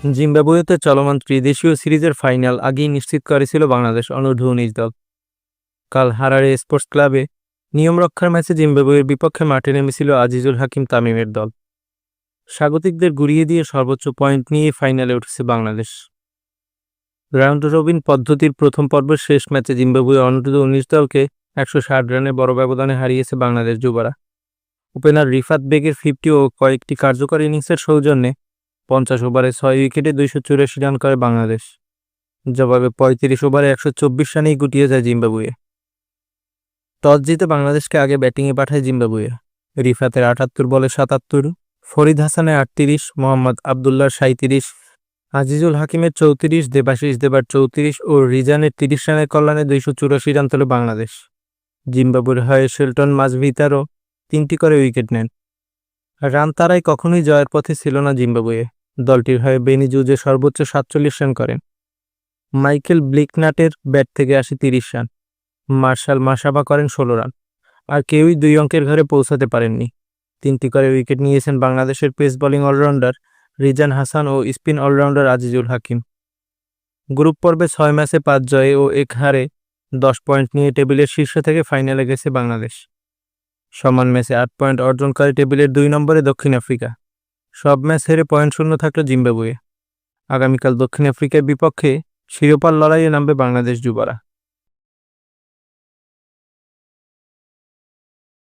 জিম্বাবুয়েতে চলমান ত্রিদেশীয় সিরিজের ফাইনাল আগেই নিশ্চিত করেছিল বাংলাদেশ অনূর্ধ্ব উনিশ দল। কাল হারারে স্পোর্টস ক্লাবে নিয়ম রক্ষার ম্যাচে জিম্বাবুয়ের বিপক্ষে মাঠে নেমেছিল আজিজুল হাকিম তামিমের দল। স্বাগতিকদের গুড়িয়ে দিয়ে সর্বোচ্চ পয়েন্ট নিয়ে ফাইনালে উঠেছে বাংলাদেশ। রাউন্ড রবিন পদ্ধতির প্রথম পর্বের শেষ ম্যাচে জিম্বাবুয়ে অনূর্ধ্ব উনিশ দলকে একশো ষাট রানে বড় ব্যবধানে হারিয়েছে বাংলাদেশ যুবরা। ওপেনার রিফাত বেগের ফিফটি ও কয়েকটি কার্যকর ইনিংসের সৌজন্যে পঞ্চাশ ওভারে ছয় উইকেটে দুইশো চুরাশি রান করে বাংলাদেশ। জবাবে পঁয়ত্রিশ ওভারে একশো চব্বিশ রানেই গুটিয়ে যায় জিম্বাবুয়ে। টস জিতে বাংলাদেশকে আগে ব্যাটিংয়ে পাঠায় জিম্বাবুয়ে। রিফাতের আটাত্তর বলে সাতাত্তর, ফরিদ হাসানের আটত্রিশ, মোহাম্মদ আবদুল্লার সাঁত্রিশ আজিজুল হাকিমের চৌত্রিশ, দেবাশিস দেবার চৌত্রিশ ও রিজানের তিরিশ রানের কল্যাণে দুইশো চুরাশি রান তোলে বাংলাদেশ। জিম্বাবুর হয়ে শেল্টন মাঝভিতারও তিনটি করে উইকেট নেন। রান তারাই কখনোই জয়ের পথে ছিল না জিম্বাবুয়ে। দলটির হয়ে বেনি জুজে সর্বোচ্চ সাতচল্লিশ রান করেন। মাইকেল ব্লিকনাটের ব্যাট থেকে আসে তিরিশ রান। মার্শাল মাসাবা করেন ষোলো রান। আর কেউই দুই অঙ্কের ঘরে পৌঁছাতে পারেননি। তিনটি করে উইকেট নিয়েছেন বাংলাদেশের pace bowling allrounder Rizan Hasan ও spin allrounder Azizul Hakim. Group পর্বে ছয় ম্যাচে পাঁচ জয়ে ও এক হারে দশ পয়েন্ট নিয়ে টেবিলের শীর্ষ থেকে ফাইনালে গেছে বাংলাদেশ। সমান ম্যাচে আট পয়েন্ট অর্জন করে টেবিলের দুই নম্বরে দক্ষিণ আফ্রিকা। সব ম্যাচ হেরে পয়েন্ট শূন্য থাকল জিম্বাবুয়ে। আগামীকাল দক্ষিণ আফ্রিকার বিপক্ষে শিরোপার লড়াইয়ে নামবে বাংলাদেশ যুবরা।